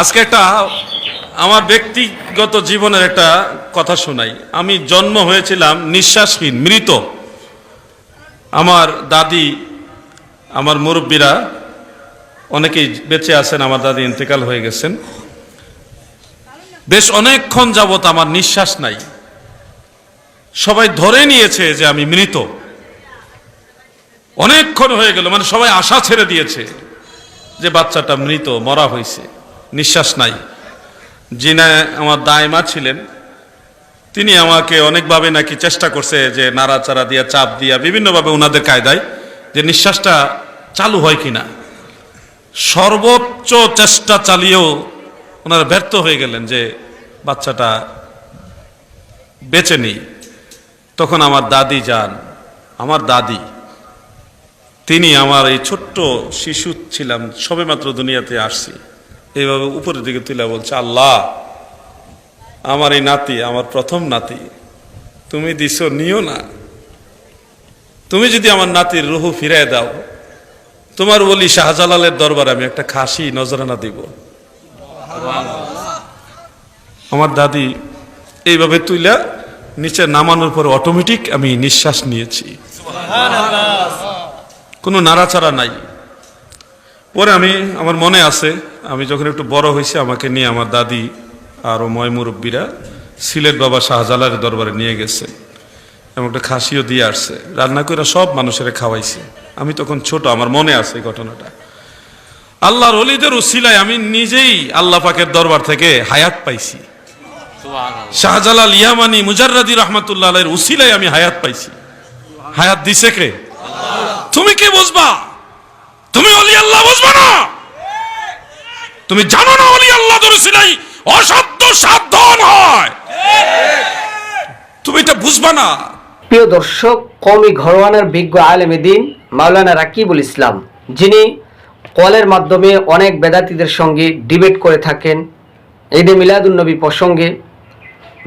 আজকে একটা আমার ব্যক্তিগত জীবনের একটা কথা শোনাই। আমি জন্ম হয়েছিলাম নিঃশ্বাসহীন, মৃত। আমার দাদি, আমার মুরব্বীরা অনেকেই বেঁচে আছেন, আমার দাদি ইন্তেকাল হয়ে গেছেন। বেশ অনেকক্ষণ যাবত আমার নিঃশ্বাস নাই। সবাই ধরে নিয়েছে যে আমি মৃত। অনেকক্ষণ হয়ে গেল মানে সবাই আশা ছেড়ে দিয়েছে যে বাচ্চাটা মৃত, মরা হয়েছে। নিঃশ্বাস নাই। যিনি আমার দায়মা ছিলেন। তিনি আমাকে অনেকভাবে নাকি চেষ্টা করছে যে নাড়াচাড়া দিয়া, চাপ দিয়া, বিভিন্নভাবে ওনাদের কায়দায় যে নিঃশ্বাসটা চালু হয় কিনা। সর্বোচ্চ চেষ্টা চালিয়েও ওনারা ব্যর্থ হয়ে গেলেন যে বাচ্চাটা বেঁচে নেই। তখন আমার দাদি যান। আমার দাদি, তিনি আমার এই ছোট্ট শিশু ছিলাম, সবেমাত্র দুনিয়াতে আসছি। এইভাবে উপরের দিকে তুলে বলছে, আল্লাহ, আমার এই নাতি, আমার প্রথম নাতি, তুমি দিস নিও না। তুমি যদি আমার নাতির রুহু ফিরায় দাও, তোমার বলি শাহজালালের দরবারে আমি একটা খাসি নজরানা দিব। আমার দাদি এইভাবে তুইলা নিচে নামানোর পর অটোমেটিক আমি নিঃশ্বাস নিয়েছি। কোনো নাড়াচাড়া নাই। পরে আমি আমার মনে আছে আমি যখন একটু বড় হয়েছি আমাকে নিয়ে আমার দাদি আর ও ময় মুরব্বীরা সিলেট বাবা শাহজালালের দরবারে নিয়ে গেছে এবং একটা খাসিও দিয়ে আসছে। রান্না করে সব মানুষের খাওয়াইছে। আমি তখন ছোট আমার মনে আছে এই ঘটনাটা। আল্লাহর অলিদের উসিলায় আমি নিজেই আল্লাহ পাকের দরবার থেকে হায়াত পাইছি। শাহজালাল ইয়ামানি মুজাররাদি রহমাতুল্লাহ উসিলায় আমি হায়াত পাইছি। হায়াত দিছে কে? তুমি কি বুঝবা? তুমি অলি আল্লাহ বুঝবা না? তুমি জানো না অলি আল্লাহ দরসিলাই অসাধ্য সাধন হয়। তুমি এটা বুঝবা না। প্রিয় দর্শক কমি ঘরোয়ানার বিজ্ঞ আলেমে দিন মাওলানা রাকিবুল ইসলাম, যিনি কলের মাধ্যমে অনেক বেদাতীদের সঙ্গে ডিবেট করে থাকেন, ঈদে মিলাদুন্নবী প্রসঙ্গে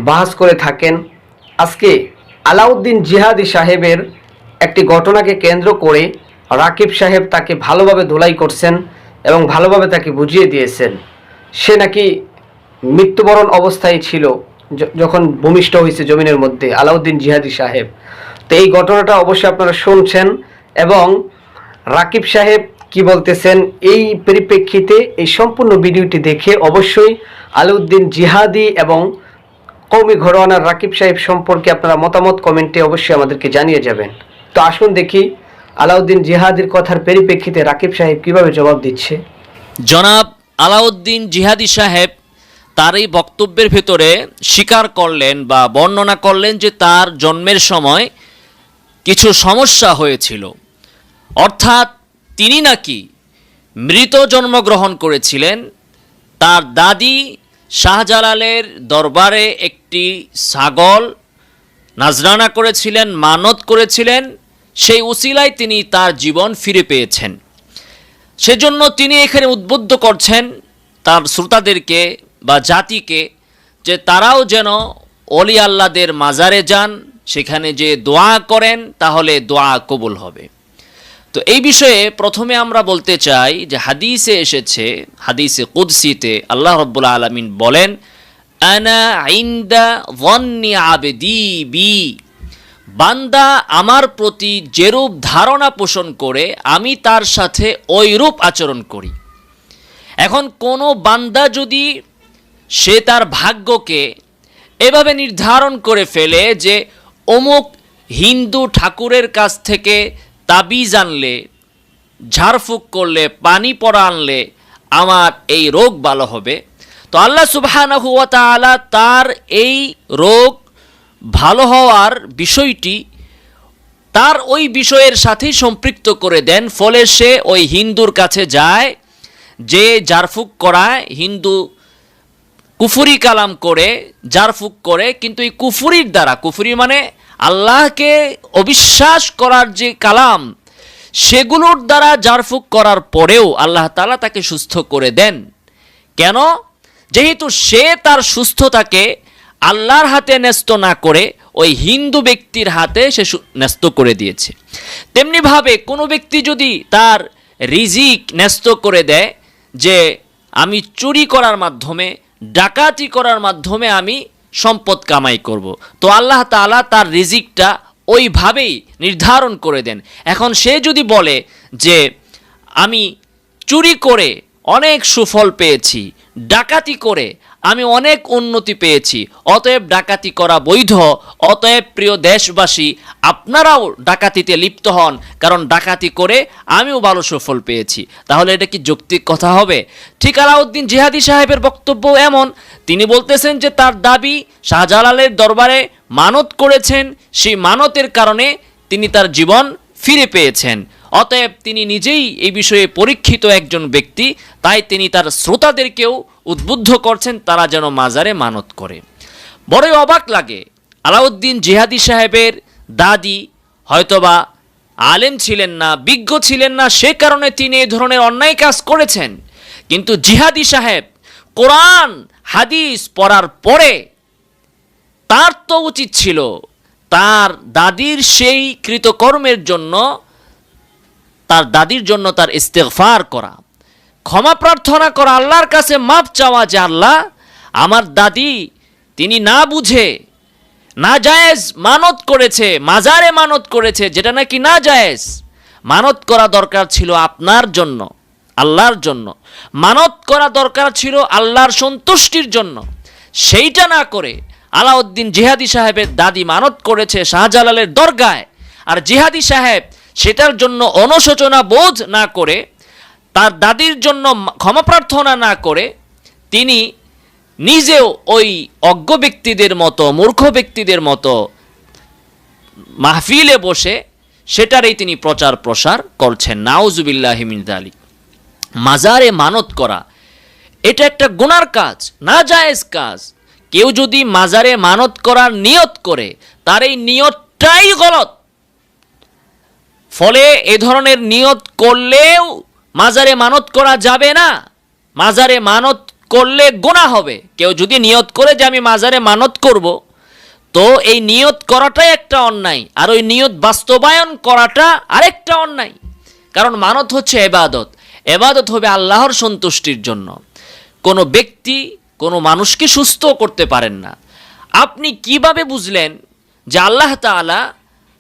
বাহাস করে থাকেন। আজকে আলাউদ্দিন জিহাদি সাহেবের একটি ঘটনাকে কেন্দ্র করে রাকিব সাহেব তাকে ভালোভাবে ধোলাই করছেন এবং ভালোভাবে তাকে বুঝিয়ে দিয়েছেন। সে নাকি মৃত্যুবরণ অবস্থায় ছিল যখন ভূমিষ্ঠ হয়েছে জমিনের মধ্যে, আলাউদ্দিন জিহাদি সাহেব। তো এই ঘটনাটা অবশ্যই আপনারা শুনছেন এবং রাকিব সাহেব কি বলতেছেন এই পরিপ্রেক্ষিতে এই সম্পূর্ণ ভিডিওটি দেখে অবশ্যই আলাউদ্দিন জিহাদি এবং কৌমি ঘরোয়ানার রাকিব সাহেব সম্পর্কে আপনারা মতামত কমেন্টে অবশ্যই আমাদেরকে জানিয়ে যাবেন। তো আসুন দেখি আলাউদ্দিন জিহাদির কথার পরিপ্রেক্ষিতে রাকিব সাহেব কীভাবে জবাব দিচ্ছে? জনাব আলাউদ্দিন জিহাদি সাহেব তার এই বক্তব্যের ভেতরে স্বীকার করলেন বা বর্ণনা করলেন যে তার জন্মের সময় কিছু সমস্যা হয়েছিল। অর্থাৎ তিনি নাকি মৃত জন্মগ্রহণ করেছিলেন। তার দাদি শাহজালালের দরবারে একটি ছাগল নাজরানা করেছিলেন, মানত করেছিলেন। সেই উসিলায় তিনি তার জীবন ফিরে পেয়েছেন। সেজন্য তিনি এখানে উদ্বুদ্ধ করছেন তার শ্রোতাদেরকে বা জাতিকে যে তারাও যেন অলি আল্লাদের মাজারে যান, সেখানে যে দোয়া করেন, তাহলে দোয়া কবুল হবে। তো এই বিষয়ে প্রথমে আমরা বলতে চাই যে হাদিসে এসেছে, হাদিসে কুদসিতে আল্লাহ রব্বুল আলমিন বলেন, আনা আইন্দা ওয়ান্নি আবেদি বি বান্দা আমার প্রতি যেরূপ ধারণা পোষণ করে, আমি তার সাথে ওইরূপ আচরণ করি। এখন কোনো বান্দা যদি সে তার ভাগ্যকে এভাবে নির্ধারণ করে ফেলে যে অমুক হিন্দু ঠাকুরের কাছ থেকে তাবিজ আনলে, ঝাড়ফুঁক করলে, পানি পড়া আনলে আমার এই রোগ ভালো হবে, তো আল্লাহ তাআলা তার এই রোগ ভালো হওয়ার বিষয়টি তার ওই বিষয়ের সাথেই সম্পৃক্ত করে দেন, ফলে সে ওই হিন্দুর কাছে যায়, যে জারফুক করায়, হিন্দু কুফুরি কালাম করে, জারফুক করে, কিন্তু এই কুফুরির দ্বারা, কুফুরি মানে আল্লাহকে অবিশ্বাস করার যে কালাম, সেগুলোর দ্বারা জারফুক করার পরেও আল্লাহ তালা তাকে সুস্থ করে দেন। কেন? যেহেতু সে তার সুস্থতাকে আল্লাহর হাতে ন্যস্ত না করে, ওই হিন্দু ব্যক্তির হাতে সে ন্যস্ত করে দিয়েছে তেমনিভাবে কোনো ব্যক্তি যদি তার রিজিক ন্যস্ত করে দেয়, যে আমি চুরি করার মাধ্যমে, ডাকাতি করার মাধ্যমে আমি সম্পদ কামাই করব। তো আল্লাহ তাআলা তার রিজিকটা ওইভাবেই নির্ধারণ করে দেন এখন সে যদি বলে যে, আমি চুরি করে অনেক সুফল পেয়েছি, ডাকাতি করে আমি অনেক উন্নতি পেয়েছি। অতএব ডাকাতি করা বৈধ। অতএব প্রিয় দেশবাসী, আপনারাও ডাকাতিতে লিপ্ত হন, কারণ ডাকাতি করে আমিও ভালো সফল পেয়েছি। তাহলে এটা কি যৌক্তিক কথা হবে? ঠিক আলাউদ্দিন জিহাদি সাহেবের বক্তব্য এমন, তিনি বলতেছেন যে তার দাবি শাহজালালের দরবারে মানত করেছেন, সেই মানতের কারণে তিনি তার জীবন ফিরে পেয়েছেন। অতএব তিনি নিজেই এই বিষয়ে পরীক্ষিত একজন ব্যক্তি, তাই তিনি তার শ্রোতাদেরকেও উদ্বুদ্ধ করছেন তারা যেন মাজারে মানত করে। বড়ই অবাক লাগে, আলাউদ্দিন জিহাদি সাহেবের দাদি হয়তোবা আলেম ছিলেন না, বিজ্ঞ ছিলেন না, সে কারণে তিনি এই ধরনের অন্যায় কাজ করেছেন। কিন্তু জিহাদি সাহেব কোরআন, হাদিস পড়ার পরে তার তো উচিত ছিল তার দাদির সেই কৃতকর্মের জন্য, তার দাদির জন্য তার ইস্তেফার করা। ক্ষমা প্রার্থনা করা আল্লাহর কাছে মাপ চাওয়া যে আল্লাহ, আমার দাদি, তিনি না বুঝে, না জায়েজ মানত করেছে, মাজারে মানত করেছে, যেটা নাকি না জায়েজ, মানত করা দরকার ছিল আপনার জন্য, আল্লাহর জন্য। মানত করা দরকার ছিল আল্লাহর সন্তুষ্টির জন্য। সেইটা না করে আলাউদ্দিন জিহাদি সাহেবের দাদি মানত করেছে শাহজালালের দরগায়, আর জিহাদি সাহেব সেটার জন্য অনুশোচনা বোধ না করে তার দাদির জন্য ক্ষমা প্রার্থনা না করে তিনি নিজেও ওই অজ্ঞ ব্যক্তিদের মতো, মূর্খ ব্যক্তিদের মতো মাহফিলে বসে সেটারই তিনি প্রচার প্রসার করছেন। নাউজুবিল্লাহ আলী মাজারে মানত করা, এটা একটা গুনার কাজ না জায়েজ কাজ। কেউ যদি মাজারে মানত করার নিয়ত করে, তার এই নিয়তটাই গলত। ফলে এ ধরনের নিয়ত করলেও মাজারে মানত করা যাবে না। মাজারে মানত করলে গোনা হবে। কেউ যদি নিয়ত করে যে আমি মাজারে মানত করব, তো এই নিয়ত করাটাই একটা অন্যায়। আর ওই নিয়ত বাস্তবায়ন করাটা আরেকটা অন্যায়। কারণ মানত হচ্ছে এবাদত। এবাদত হবে আল্লাহর সন্তুষ্টির জন্য। কোনো ব্যক্তি কোনো মানুষকে সুস্থ করতে পারেন না। আপনি কীভাবে বুঝলেন যে আল্লাহ তাআলা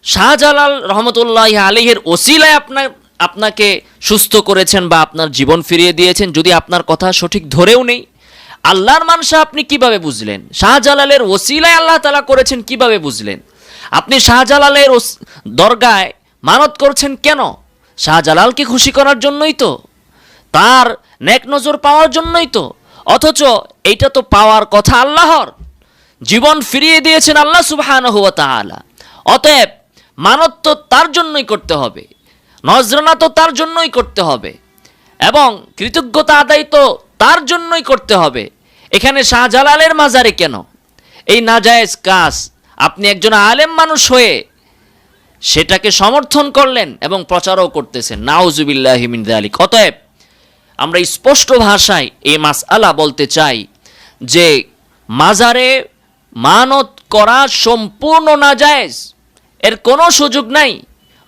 শাহজালাল রহমতুল্লাহ আলহের ওসিলায় আপনার আপনাকে সুস্থ করেছেন বা আপনার জীবন ফিরিয়ে দিয়েছেন, যদি আপনার কথা সঠিক ধরেও নেই, আল্লাহর মানসা আপনি কীভাবে বুঝলেন? শাহজালালের ওসিলায় আল্লাহ তালা করেছেন কীভাবে বুঝলেন? আপনি শাহজালালের দরগায় মানত করছেন কেন? শাহজালালকে খুশি করার জন্যই তো, তার নেক নজর পাওয়ার জন্যই তো, অথচ এইটা তো পাওয়ার কথা আল্লাহর। জীবন ফিরিয়ে দিয়েছেন আল্লাহ তাআলা। অতএব মানত তো তার জন্যই করতে হবে। নজরানা তো তার জন্যই করতে হবে। এবং কৃতজ্ঞতা আদায় তো তার জন্যই করতে হবে। এখানে শাহজালালের মাজারে কেন? এই নাজায়েজ কাজ, আপনি একজন আলেম মানুষ হয়ে সেটাকে সমর্থন করলেন এবং প্রচারও করতেছেন। নাউজুবিল্লাহ মিন আলী অতএব আমরা স্পষ্ট ভাষায় এই মাস আলা বলতে চাই যে মাজারে মানত করা সম্পূর্ণ নাজায়েজ। এর কোনো সুযোগ নাই।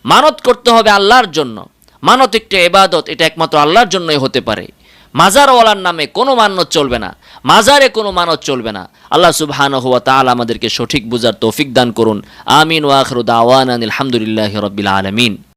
মানত করতে হবে আল্লাহর জন্য। মানত একটি এবাদত এটা একমাত্র আল্লাহর জন্যই হতে পারে। মাজারওয়ালার নামে কোনো মানত চলবে না। মাজারে কোনো মানত চলবে না। আল্লাহ সুবহান হুয়া তাল আমাদেরকে সঠিক বুঝার তৌফিক দান করুন। আমিন ওয়াখরুদ আওয়ান আলহামদুলিল্লাহ রবিল আলামিন।